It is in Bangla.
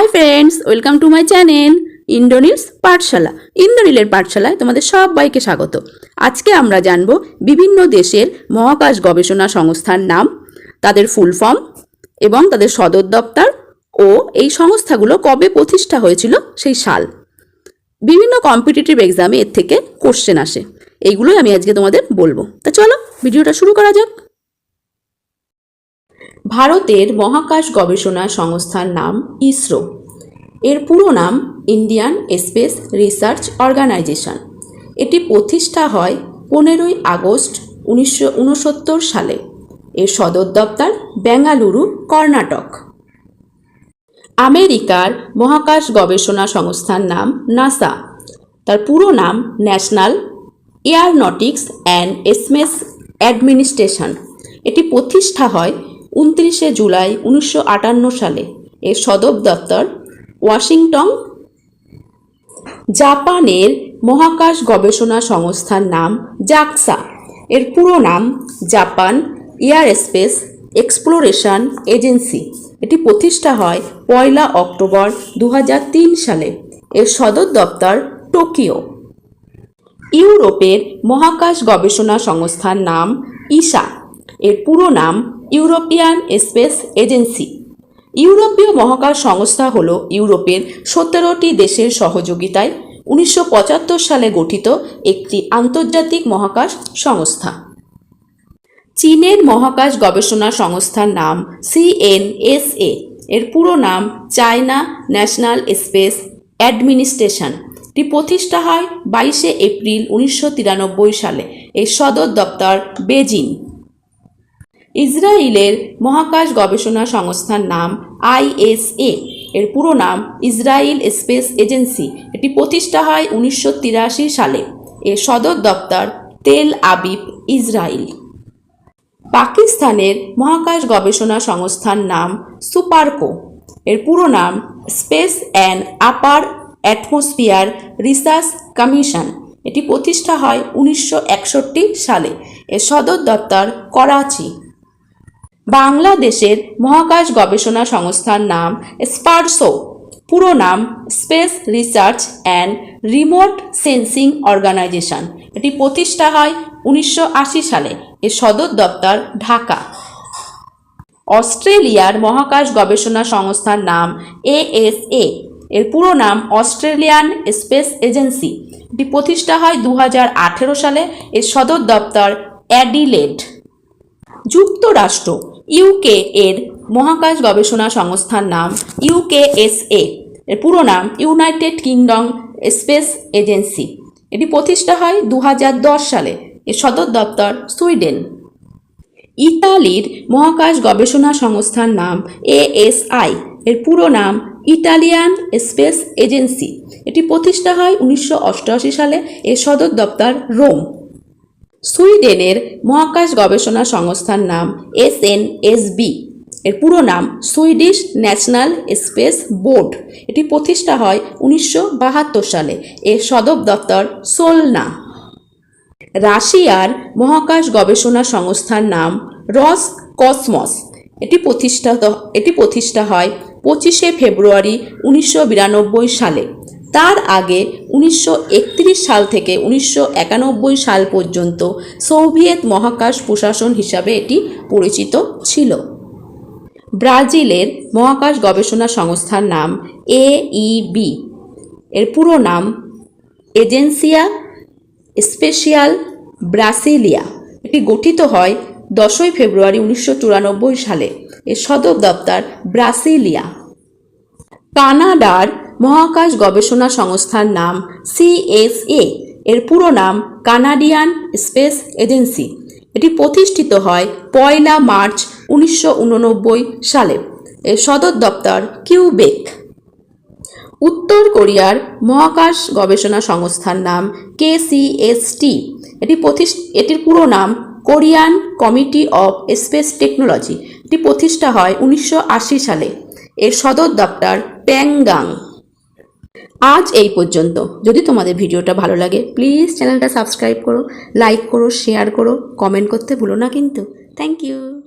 Hi friends welcome to my channel Indranil's Pathshala ইন্দ্রনীলের পাঠশালায় তোমাদের সবাইকে স্বাগত। আজকে আমরা জানব বিভিন্ন দেশের মহাকাশ গবেষণা সংস্থার নাম, তাদের ফুল ফর্ম এবং তাদের সদর দপ্তর ও এই সংস্থাগুলো কবে প্রতিষ্ঠা হয়েছিল সেই সাল। বিভিন্ন কম্পিটিটিভ এক্সামে এর থেকে কোশ্চেন আসে। এইগুলোই আমি আজকে তোমাদের বলব। তা চলো, ভিডিওটা শুরু করা যাক। ভারতের মহাকাশ গবেষণা সংস্থার নাম ইসরো। এর পুরো নাম ইন্ডিয়ান স্পেস রিসার্চ অর্গানাইজেশন। এটি প্রতিষ্ঠা হয় পনেরোই আগস্ট উনিশশো উনসত্তর সালে। এর সদর দপ্তর বেঙ্গালুরু, কর্ণাটক। আমেরিকার মহাকাশ গবেষণা সংস্থার নাম নাসা। তার পুরো নাম national aeronautics and space administration. এটি প্রতিষ্ঠা হয় উনত্রিশে জুলাই উনিশশো আটান্ন সালে। এর সদর দপ্তর ওয়াশিংটন, জাপানের মহাকাশ গবেষণা সংস্থার নাম জাকসা। এর পুরো নাম Japan aerospace exploration agency. এটি প্রতিষ্ঠা হয় পয়লা অক্টোবর দু হাজার তিন সালে। এর সদর দপ্তর টোকিও। ইউরোপের মহাকাশ গবেষণা সংস্থার নাম ইসা। এর পুরো নাম ইউরোপিয়ান স্পেস এজেন্সি। ইউরোপীয় মহাকাশ সংস্থা হল ইউরোপের সতেরোটি দেশের সহযোগিতায় উনিশশো পঁচাত্তর সালে গঠিত একটি আন্তর্জাতিক মহাকাশ সংস্থা। চীনের মহাকাশ গবেষণা সংস্থার নাম সিএনএসএ এর পুরো নাম চায়না ন্যাশনাল স্পেস অ্যাডমিনিস্ট্রেশন। এটি প্রতিষ্ঠা হয় বাইশে এপ্রিল উনিশশো তিরানব্বই সালে। এর সদর দপ্তর বেজিং। ইসরায়েলের মহাকাশ গবেষণা সংস্থার নাম আইএসএ। এর পুরো নাম ইসরায়েল স্পেস এজেন্সি। এটি প্রতিষ্ঠা হয় উনিশশো তিরাশি সালে। এর সদর দপ্তর তেল আবিব ইসরায়েল পাকিস্তানের মহাকাশ গবেষণা সংস্থার নাম সুপারকো। এর পুরো নাম space and upper atmosphere research commission. এটি প্রতিষ্ঠা হয় উনিশশো একষট্টি সালে। এর সদর দপ্তর করাচি। বাংলাদেশের মহাকাশ গবেষণা সংস্থার নাম স্পার্সো। পুরো নাম space research and remote sensing organisation এটি প্রতিষ্ঠা হয় উনিশশো আশি সালে এর সদর দপ্তর ঢাকা। অস্ট্রেলিয়ার মহাকাশ গবেষণা সংস্থার নাম এএসএ এর পুরো নাম অস্ট্রেলিয়ান স্পেস এজেন্সি। এটি প্রতিষ্ঠা হয় দু হাজার আঠেরো সালে এর সদর দপ্তর অ্যাডিলেড। যুক্তরাষ্ট্র। ইউকে এর মহাকাশ গবেষণা সংস্থার নাম ইউকেএসএ। এর পুরো নাম ইউনাইটেড কিংডম স্পেস এজেন্সি। এটি প্রতিষ্ঠা হয় দু হাজার দশ সালে এর সদর দপ্তর সুইডেন। ইতালির মহাকাশ গবেষণা সংস্থার নাম এএসআই। এর পুরো নাম ইটালিয়ান স্পেস এজেন্সি। এটি প্রতিষ্ঠা হয় উনিশশো অষ্টআশি সালে এর সদর দপ্তর রোম। সুইডেনের মহাকাশ গবেষণা সংস্থার নাম এস এন এস বি। এর পুরো নাম সুইডিশ ন্যাশনাল স্পেস বোর্ড। এটি প্রতিষ্ঠা হয় উনিশশো বাহাত্তর সালে। এর সদর দপ্তর সোলনা। রাশিয়ার মহাকাশ গবেষণা সংস্থার নাম রস কসমস। এটি প্রতিষ্ঠাত এটি প্রতিষ্ঠা হয় পঁচিশে ফেব্রুয়ারি উনিশশো বিরানব্বই সালে। তার আগে উনিশশো একত্রিশ সাল থেকে উনিশশো একানব্বই সাল পর্যন্ত সোভিয়েত মহাকাশ প্রশাসন হিসাবে এটি পরিচিত ছিল। ব্রাজিলের মহাকাশ গবেষণা সংস্থার নাম এইবি এর পুরো নাম এজেন্সিয়া স্পেশিয়াল ব্রাসিলিয়া। এটি গঠিত হয় দশই ফেব্রুয়ারি উনিশশো চুরানব্বই সালে। এর সদর দপ্তর ব্রাসিলিয়া। কানাডার মহাকাশ গবেষণা সংস্থার নাম সিএসএ এর পুরো নাম কানাডিয়ান স্পেস এজেন্সি। এটি প্রতিষ্ঠিত হয় পয়লা মার্চ উনিশশো উননব্বই সালে। এর সদর দপ্তর কিউবেক। উত্তর কোরিয়ার মহাকাশ গবেষণা সংস্থার নাম কেসিএসটি এটি প্রতিষ্ঠ, এটির পুরো নাম Korean committee of space technology. এটি প্রতিষ্ঠা হয় উনিশশো আশি সালে। এর সদর দপ্তর প্যাংগাং। আজ এই পর্যন্ত। যদি তোমাদের ভিডিওটা ভালো লাগে প্লিজ চ্যানেলটা সাবস্ক্রাইব করো লাইক করো শেয়ার করো কমেন্ট করতে ভুলো না কিন্তু। Thank you